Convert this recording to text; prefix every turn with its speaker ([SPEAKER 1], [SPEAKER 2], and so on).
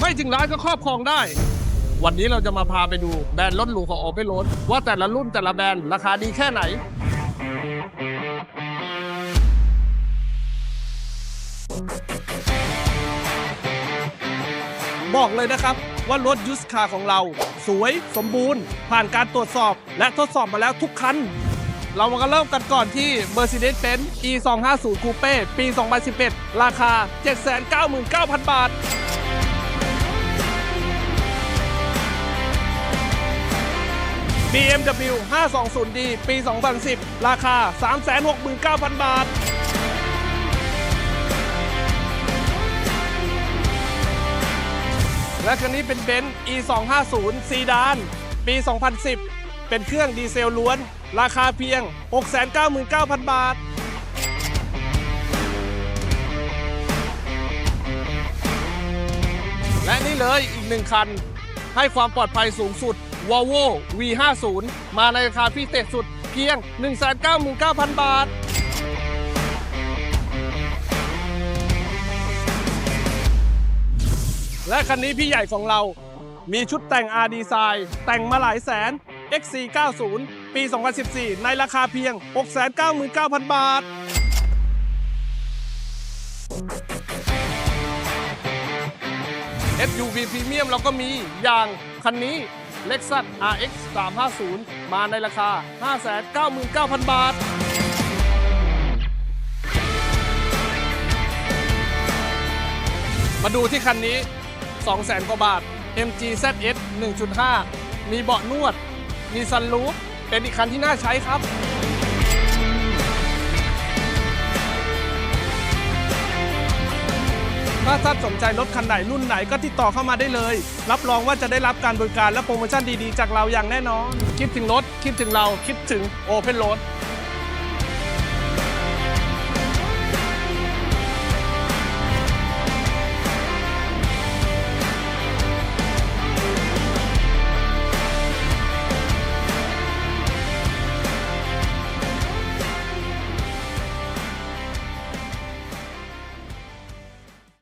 [SPEAKER 1] ไม่ถึงร้านก็ครอบครองได้ วันนี้เราจะมาพาไปดูแบรนด์รถหรูของ Open Road ว่าแต่ละรุ่นแต่ละแบรนด์ราคาดีแค่ไหน บอกเลยนะครับว่ารถยูสคาร์ของเรา สวยสมบูรณ์ ผ่านการตรวจสอบและทดสอบมาแล้วทุกคัน เรามาเริ่มกันก่อนที่ Mercedes-Benz E 2 5 0 Coupe ปี 2011 ราคา 799,000 บาท BMW 520D ปี 2010 ราคา 369,000 บาท และคันนี้เป็นเบนซ์ E 2 5 0 ซีดาน ปี 2010 เป็นเครื่องดีเซลล้วน ราคาเพียง 699,000 บาทและนี่เลยอีกหนึ่งคัน ให้ความปลอดภัยสูงสุด Volvo V50 มาในราคาพิเศษสุดเพียง 199,000 บาทและคันนี้พี่ใหญ่ของเรา มีชุดแต่ง R Design แต่งมาหลายแสน XC90 ปี 2014 ในราคาเพียง 699,000 บาท SUV พรีเมียมเราก็มีอย่างคันนี้ Lexus RX 350 มาในราคา 599,000 บาทมาดูที่คันนี้ 200,000 กว่าบาท MG ZS 1.5 มีเบาะนวด มีซันรูฟ เป็นอีกคันที่น่าใช้ครับ ถ้าท่านสนใจรถคันไหนรุ่นไหนก็ติดต่อเข้ามาได้เลย รับรองว่าจะได้รับการบริการและโปรโมชั่นดีๆ จากเราอย่างแน่นอน คิดถึงรถ คิดถึงเรา คิดถึง Open r o รถ